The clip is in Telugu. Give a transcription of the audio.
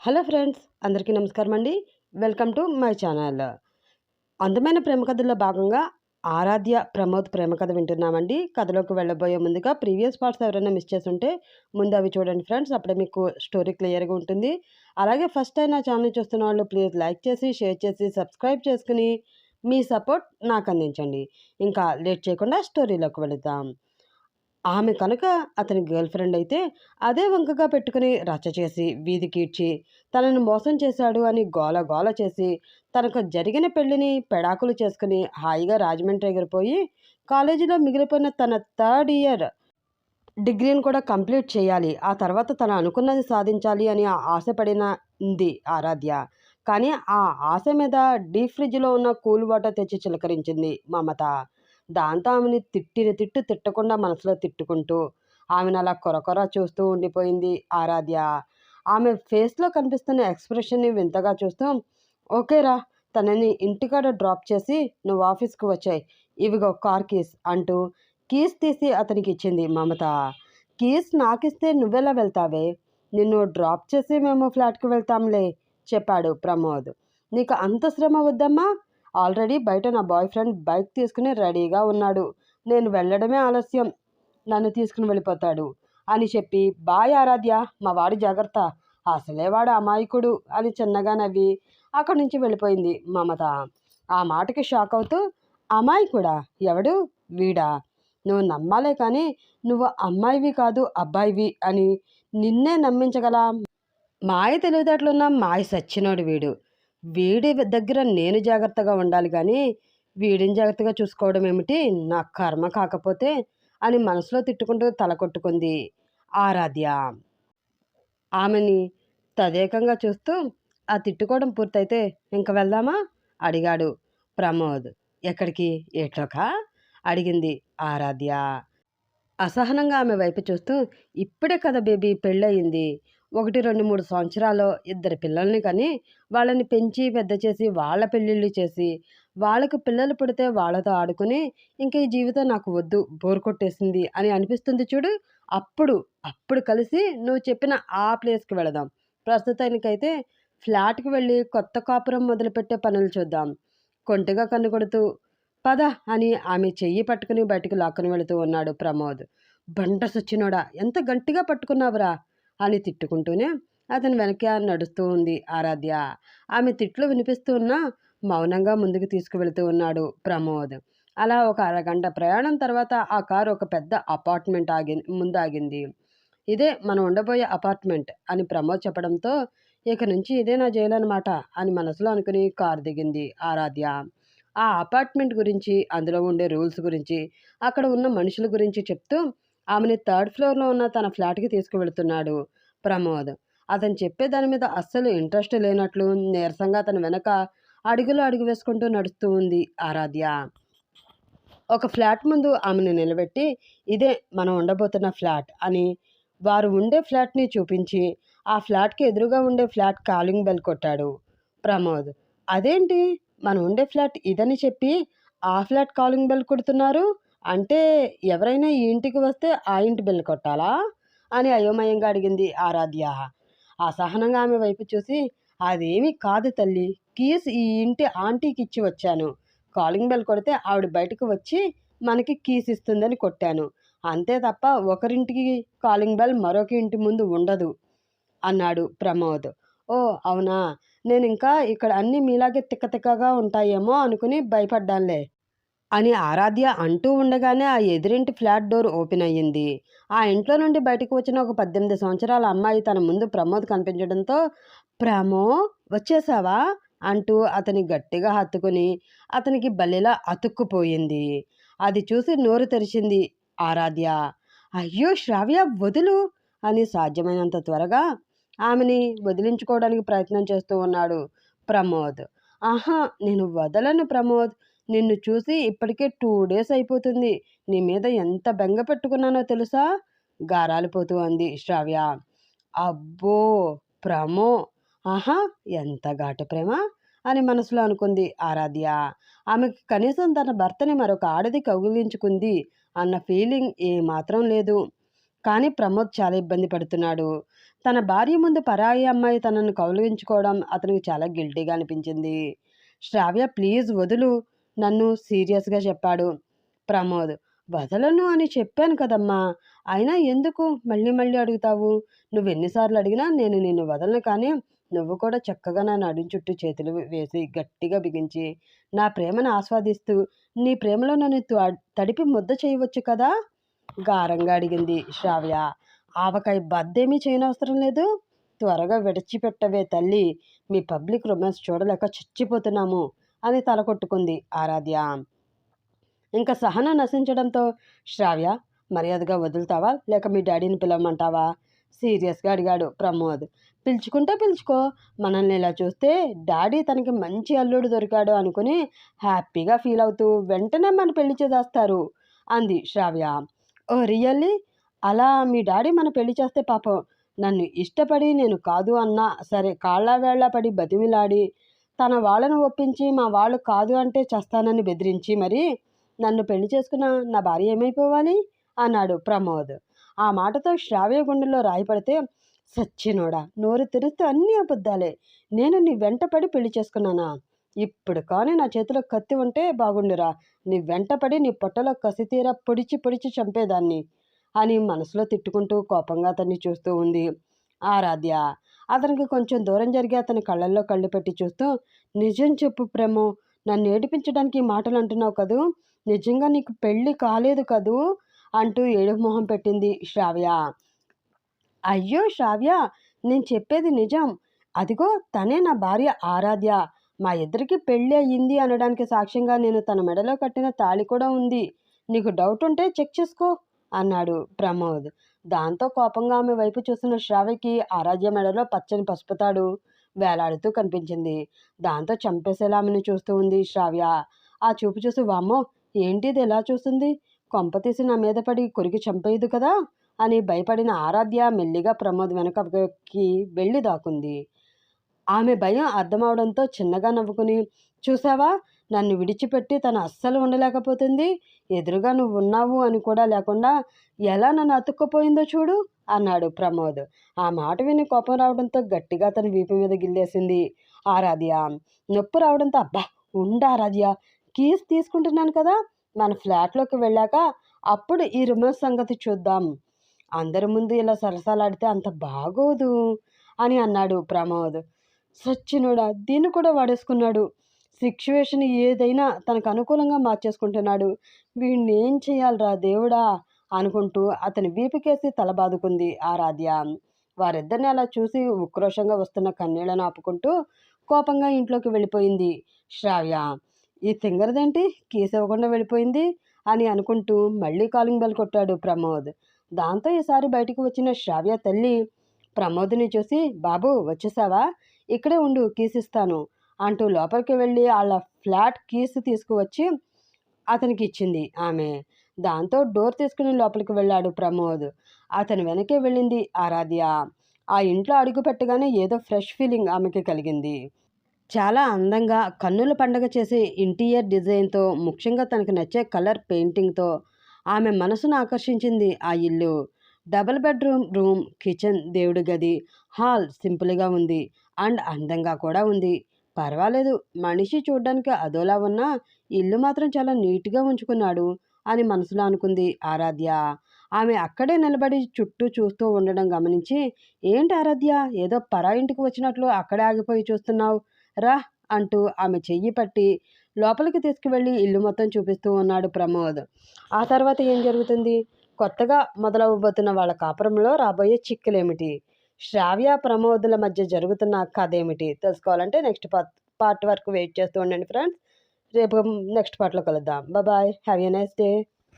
హలో ఫ్రెండ్స్ అందరికీ నమస్కారం అండి. Welcome to my channel. అందమైన ప్రేమ కథల్లో భాగంగా ఆరాధ్య ప్రమోద్ ప్రేమ కథ వింటున్నామండి. కథలోకి వెళ్ళబోయే ముందుగా ప్రీవియస్ పార్ట్స్ ఎవరైనా మిస్ చేస్తుంటే ముందు అవి చూడండి ఫ్రెండ్స్ అప్పుడే మీకు స్టోరీ క్లియర్గా ఉంటుంది. అలాగే ఫస్ట్ టైం నా ఛానల్ చూస్తున్న వాళ్ళు ప్లీజ్ లైక్ చేసి షేర్ చేసి సబ్స్క్రైబ్ చేసుకుని మీ సపోర్ట్ నాకు అందించండి. ఇంకా లేట్ చేయకుండా స్టోరీలోకి వెళుతాం. ఆమె కనుక అతని గర్ల్ ఫ్రెండ్ అయితే అదే వంకగా పెట్టుకుని రచ్చ చేసి వీధి ఇడ్చి తనను మోసం చేశాడు అని గోల గోల చేసి తనకు జరిగిన పెళ్ళిని పెడాకులు చేసుకుని హాయిగా రాజమండ్రి ఎగిరిపోయి కాలేజీలో మిగిలిపోయిన తన థర్డ్ ఇయర్ డిగ్రీని కూడా కంప్లీట్ చేయాలి ఆ తర్వాత తను అనుకున్నది సాధించాలి అని ఆశపడినది ఆరాధ్య. కానీ ఆ ఆశ మీద డీప్ ఫ్రిడ్జ్లో ఉన్న కూల్ వాటర్ తెచ్చి చిలకరించింది మమత. దాంతో ఆమెని తిట్టిన తిట్టు తిట్టకుండా మనసులో తిట్టుకుంటూ ఆమెను అలా కొరకొర చూస్తూ ఉండిపోయింది ఆరాధ్య. ఆమె ఫేస్లో కనిపిస్తున్న ఎక్స్ప్రెషన్ని వింతగా చూస్తూ ఓకేరా తనని ఇంటికాడ డ్రాప్ చేసి నువ్వు ఆఫీస్కి వచ్చాయి. ఇవిగో కార్ కీస్ అంటూ కీస్ తీసి అతనికి ఇచ్చింది మమత. కీస్ నాకిస్తే నువ్వెలా వెళ్తావే? నిన్ను డ్రాప్ చేసి మేము ఫ్లాట్కి వెళ్తాంలే చెప్పాడు ప్రమోద్. నీకు అంత శ్రమ వద్దమ్మా? ఆల్రెడీ బయట నా బాయ్ ఫ్రెండ్ బైక్ తీసుకుని రెడీగా ఉన్నాడు. నేను వెళ్ళడమే ఆలస్యం. నన్ను తీసుకుని వెళ్ళిపోతాడు. అని చెప్పి బాయ్ ఆరాధ్య మా వాడి జాగ్రత్త. అసలే వాడు అమాయకుడు అని చిన్నగా నవ్వి అక్కడి నుంచి వెళ్ళిపోయింది మమత. ఆ మాటకి షాక్ అవుతూ అమాయకుడా? ఎవడు? వీడా? నువ్వు నమ్మాలే కానీ నువ్వు అమ్మాయివి కాదు అబ్బాయివి అని నిన్నే నమ్మించగల మాయ తెలివితేటలున్న మాయ సచ్చినోడు వీడు. వీడి దగ్గర నేను జాగ్రత్తగా ఉండాలి కానీ వీడిని జాగ్రత్తగా చూసుకోవడం ఏమిటి? నా కర్మ కాకపోతే అని మనసులో తిట్టుకుంటూ తల కొట్టుకుంది ఆరాధ్య. ఆమెని తదేకంగా చూస్తూ ఆ తిట్టుకోవడం పూర్తయితే ఇంక వెళ్దామా? అడిగాడు ప్రమోద్. ఎక్కడికి? ఎట్లోకా అడిగింది ఆరాధ్య. అసహనంగా ఆమె వైపు చూస్తూ ఇప్పుడే కదా బేబీ పెళ్ళయింది. ఒకటి రెండు మూడు సంవత్సరాలు ఇద్దరు పిల్లల్ని కానీ వాళ్ళని పెంచి పెద్ద చేసి వాళ్ళ పెళ్ళిళ్ళు చేసి వాళ్ళకు పిల్లలు పుడితే వాళ్ళతో ఆడుకుని ఇంక ఈ జీవితం నాకు వద్దు బోర్ కొట్టేసింది అని అనిపిస్తుంది చూడు. అప్పుడు అప్పుడు కలిసి నువ్వు చెప్పిన ఆ ప్లేస్కి వెళదాం. ప్రస్తుతానికైతే ఫ్లాట్కి వెళ్ళి కొత్త కాపురం మొదలుపెట్టే పనులు చూద్దాం. కొంటిగా కన్నుకొడుతూ పద అని ఆమె చెయ్యి పట్టుకుని బయటకు లాక్కుని వెళుతూ ఉన్నాడు ప్రమోద్. బంట సచ్చినోడా ఎంత గట్టిగా పట్టుకున్నావురా అని తిట్టుకుంటూనే అతని వెనక నడుస్తూ ఉంది ఆరాధ్య. ఆమె తిట్లు వినిపిస్తూ ఉన్నా మౌనంగా ముందుకు తీసుకువెళ్తూ ఉన్నాడు ప్రమోద్. అలా ఒక అరగంట ప్రయాణం తర్వాత ఆ కారు ఒక పెద్ద అపార్ట్మెంట్ ఆగి ముందాగింది. ఇదే మనం ఉండబోయే అపార్ట్మెంట్ అని ప్రమోద్ చెప్పడంతో ఇక నుంచి ఇదే నా జైలు అనమాట అని మనసులో అనుకుని కారు దిగింది ఆరాధ్య. ఆ అపార్ట్మెంట్ గురించి అందులో ఉండే రూల్స్ గురించి అక్కడ ఉన్న మనుషుల గురించి చెప్తూ ఆమెని థర్డ్ ఫ్లోర్లో ఉన్న తన ఫ్లాట్కి తీసుకువెళుతున్నాడు ప్రమోద్. అతను చెప్పే దాని మీద అస్సలు ఇంట్రెస్ట్ లేనట్లు నీరసంగా అతను వెనక అడుగులు అడుగు వేసుకుంటూ నడుస్తూ ఉంది ఆరాధ్య. ఒక ఫ్లాట్ ముందు ఆమెను నిలబెట్టి ఇదే మనం ఉండబోతున్న ఫ్లాట్ అని వారు ఉండే ఫ్లాట్ని చూపించి ఆ ఫ్లాట్కి ఎదురుగా ఉండే ఫ్లాట్ కాలింగ్ బెల్ కొట్టాడు ప్రమోద్. అదేంటి? మనం ఉండే ఫ్లాట్ ఇదని చెప్పి ఆ ఫ్లాట్ కాలింగ్ బెల్ కొడుతున్నారు? అంటే ఎవరైనా ఈ ఇంటికి వస్తే ఆ ఇంటి బిల్లు కొట్టాలా? అని అయోమయంగా అడిగింది ఆరాధ్య. అసహనంగా ఆమె వైపు చూసి అదేమీ కాదు తల్లి. కీస్ ఈ ఇంటి ఆంటీకి ఇచ్చి వచ్చాను. కాలింగ్ బెల్ కొడితే ఆవిడ బయటకు వచ్చి మనకి కీస్ ఇస్తుందని కొట్టాను. అంతే తప్ప ఒకరింటికి కాలింగ్ బెల్ మరొక ఇంటి ముందు ఉండదు అన్నాడు ప్రమోద్. ఓ అవునా? నేను ఇంకా ఇక్కడ అన్నీ మీలాగే తిక్కతిక్కగా ఉంటాయేమో అనుకుని భయపడ్డానులే. అని ఆరాధ్య అంటూ ఉండగానే ఆ ఎదురింటి ఫ్లాట్ డోర్ ఓపెన్ అయ్యింది. ఆ ఇంట్లో నుండి బయటకు వచ్చిన ఒక పద్దెనిమిది సంవత్సరాల అమ్మాయి తన ముందు ప్రమోద్ కనిపించడంతో ప్రమో వచ్చేసావా? అంటూ అతని గట్టిగా హత్తుకుని అతనికి బల్లెలా అతుక్కుపోయింది. అది చూసి నోరు తెరిచింది ఆరాధ్య. అయ్యో శ్రావ్య వదులు! అని సాధ్యమైనంత త్వరగా ఆమెని వదిలించుకోవడానికి ప్రయత్నం చేస్తూ ఉన్నాడు ప్రమోద్. ఆహా నేను వదలను ప్రమోద్. నిన్ను చూసి ఇప్పటికే టూ డేస్ అయిపోతుంది. నీ మీద ఎంత బెంగ పెట్టుకున్నానో తెలుసా? గారాలిపోతూ అంది శ్రావ్య. అబ్బో! ప్రమో! ఆహా! ఎంత ఘాటు ప్రేమ! అని మనసులో అనుకుంది ఆరాధ్య. ఆమెకు కనీసం తన భర్తని మరొక ఆడది కౌగిలించుకుంది అన్న ఫీలింగ్ ఏమాత్రం లేదు. కానీ ప్రమోద్ చాలా ఇబ్బంది పడుతున్నాడు. తన భార్య ముందు పరాయి అమ్మాయి తనను కౌలించుకోవడం అతనికి చాలా గిల్టీగా అనిపించింది. శ్రావ్య ప్లీజ్ వదులు. నన్ను సీరియస్గా చెప్పాడు ప్రమోద్. వదలను అని చెప్పాను కదమ్మా. అయినా ఎందుకు మళ్ళీ మళ్ళీ అడుగుతావు? నువ్వు ఎన్నిసార్లు అడిగినా నేను నిన్ను వదలను కానీ నువ్వు కూడా చక్కగా నా నడుం చుట్టూ చేతులు వేసి గట్టిగా బిగించి నా ప్రేమను ఆస్వాదిస్తూ నీ ప్రేమలో నన్ను తడిపి ముద్ద చేయవచ్చు కదా గారంగా అడిగింది శ్రావ్య. ఆవకాయ బద్దేమీ చేయనవసరం లేదు. త్వరగా విడిచిపెట్టవే తల్లి. మీ పబ్లిక్ రొమాన్స్ చూడలేక చచ్చిపోతున్నాము. అని తల కొట్టుకుంది ఆరాధ్య. ఇంకా సహనం నశించడంతో శ్రావ్య మర్యాదగా వదులుతావా? లేక మీ డాడీని పిలవమంటావా? సీరియస్గా అడిగాడు ప్రమోద్. పిలుచుకుంటే పిలుచుకో మనల్ని ఇలా చూస్తే డాడీ తనకి మంచి అల్లుడు దొరికాడు అనుకుని హ్యాపీగా ఫీల్ అవుతూ వెంటనే మన పెళ్ళి చేసేస్తారు అంది శ్రావ్య. ఓ రియల్లీ? అలా మీ డాడీ మన పెళ్ళి చేస్తే పాపం నన్ను ఇష్టపడి నేను కాదు అన్నా సరే కాళ్ళ వేళ్ళ పడి బతిమిలాడి తన వాళ్ళను ఒప్పించి మా వాళ్ళు కాదు అంటే చేస్తానని బెదిరించి మరి నన్ను పెళ్ళి చేసుకున్న నా భార్య ఏమైపోవాలి? అన్నాడు ప్రమోద్. ఆ మాటతో శ్రావ్య గుండెల్లో రాయిపడితే సచ్చినోడా నోరు తెరిస్తే అన్నీ అబద్ధాలే. నేను నీ వెంటపడి పెళ్ళి చేసుకున్నానా? ఇప్పుడు కానీ నా చేతిలో కత్తి ఉంటే బాగుండురా. నీ వెంటపడి నీ పొట్టలో కసితీర పొడిచి పొడిచి చంపేదాన్ని అని మనసులో తిట్టుకుంటూ కోపంగా అతన్ని చూస్తూ ఉంది. ఆరాధ్య. అతనికి కొంచెం దూరం జరిగి అతని కళ్ళల్లో కళ్ళు పెట్టి చూస్తూ నిజం చెప్పు ప్రేమో నన్ను ఏడిపించడానికి మాటలు అంటున్నావు కదూ? నిజంగా నీకు పెళ్ళి కాలేదు కదూ? అంటూ ఏడుపు మొహం పెట్టింది శ్రావ్య. అయ్యో శ్రావ్య నేను చెప్పేది నిజం. అదిగో తనే నా భార్య ఆరాధ్య. మా ఇద్దరికి పెళ్ళి అయ్యింది అనడానికి సాక్ష్యంగా నేను తన మెడలో కట్టిన తాళి కూడా ఉంది. నీకు డౌట్ ఉంటే చెక్ చేసుకో అన్నాడు ప్రమోద్. దాంతో కోపంగా ఆమె వైపు చూసిన శ్రావ్యకి ఆరాధ్య మెడలో పచ్చని పసుపు తాడు వేలాడుతూ కనిపించింది. దాంతో చంపేసేలా ఆమెను చూస్తూ ఉంది శ్రావ్య. ఆ చూపు చూసి వామ్మో ఏంటిది? ఎలా చూస్తుంది? కొంప తీసి నా మీద పడి కొరికి చంపేయదు కదా? అని భయపడిన ఆరాధ్య మెల్లిగా ప్రమోద్ వెనకకి వెళ్ళి దాకుంది ఆమె భయం అర్థమవడంతో చిన్నగా నవ్వుకుని చూసావా? నన్ను విడిచిపెట్టి తను అస్సలు ఉండలేకపోతుంది. ఎదురుగా నువ్వు ఉన్నావు అని కూడా లేకుండా ఎలా నన్ను అతుక్కుపోయిందో చూడు అన్నాడు ప్రమోద్. ఆ మాట విని కోపం రావడంతో గట్టిగా తన వీపు మీద గిల్లేసింది. ఆరాధ్య నొప్పి రావడంతో అబ్బా ఉండు ఆరాధ్య కీస్ తీసుకుంటున్నాను కదా మన ఫ్లాట్లోకి వెళ్ళాక అప్పుడు ఈ రిమోట్ సంగతి చూద్దాం. అందరి ముందు ఇలా సరసాలాడితే అంత బాగోదు అని అన్నాడు ప్రమోద్. సచ్చినోడా దీన్ని కూడా వాడేసుకున్నాడు. సిచ్యువేషన్ ఏదైనా తనకు అనుకూలంగా మార్చేసుకుంటున్నాడు. వీడిని ఏం చేయాలరా దేవుడా? అనుకుంటూ అతని వీపుకేసి తలబాదుకుంది ఆరాధ్య. వారిద్దరిని అలా చూసి ఉక్రోషంగా వస్తున్న కన్నీళ్ళను ఆపుకుంటూ కోపంగా ఇంట్లోకి వెళ్ళిపోయింది శ్రావ్య. ఈ తింగరదేంటి? కేసు ఇవ్వకుండా వెళ్ళిపోయింది అని అనుకుంటూ మళ్ళీ కాలింగ్ బెల్ కొట్టాడు ప్రమోద్. దాంతో ఈసారి బయటకు వచ్చిన శ్రావ్య తల్లి ప్రమోద్ని చూసి బాబు వచ్చేసావా? ఇక్కడే ఉండు కీసిస్తాను. అంటూ లోపలికి వెళ్ళి వాళ్ళ ఫ్లాట్ కీస్ తీసుకువచ్చి అతనికి ఇచ్చింది ఆమె. దాంతో డోర్ తీసుకుని లోపలికి వెళ్ళాడు ప్రమోద్. అతని వెనకే వెళ్ళింది ఆరాధ్య. ఆ ఇంట్లో అడుగు పెట్టగానే ఏదో ఫ్రెష్ ఫీలింగ్ ఆమెకి కలిగింది. చాలా అందంగా కన్నుల పండగ చేసే ఇంటీరియర్ డిజైన్తో ముఖ్యంగా తనకు నచ్చే కలర్ పెయింటింగ్తో ఆమె మనసును ఆకర్షించింది ఆ ఇల్లు. డబుల్ బెడ్రూమ్ రూమ్ కిచెన్ దేవుడి గది హాల్ సింపుల్గా ఉంది అండ్ అందంగా కూడా ఉంది. పర్వాలేదు. మనిషి చూడ్డానికి అదోలా ఉన్నా ఇల్లు మాత్రం చాలా నీట్గా ఉంచుకున్నాడు అని మనసులో అనుకుంది ఆరాధ్య. ఆమె అక్కడే నిలబడి చుట్టూ చూస్తూ ఉండడం గమనించి ఏంటి ఆరాధ్య ఏదో పరా ఇంటికి వచ్చినట్లు అక్కడే ఆగిపోయి చూస్తున్నావు? రా అంటూ ఆమె చెయ్యి పట్టి లోపలికి తీసుకువెళ్ళి ఇల్లు మొత్తం చూపిస్తూ ఉన్నాడు ప్రమోద్. ఆ తర్వాత ఏం జరుగుతుంది? కొత్తగా మొదలవబోతున్న వాళ్ళ కాపురంలో రాబోయే చిక్కులేమిటి? శ్రావ్య ప్రమోదుల మధ్య జరుగుతున్న కథ ఏమిటి తెలుసుకోవాలంటే నెక్స్ట్ పార్ట్ పార్ట్ వరకు వెయిట్ చేస్తూ ఉండండి ఫ్రెండ్స్. రేపు నెక్స్ట్ పార్ట్లో కలుద్దాం. Bye have a nice day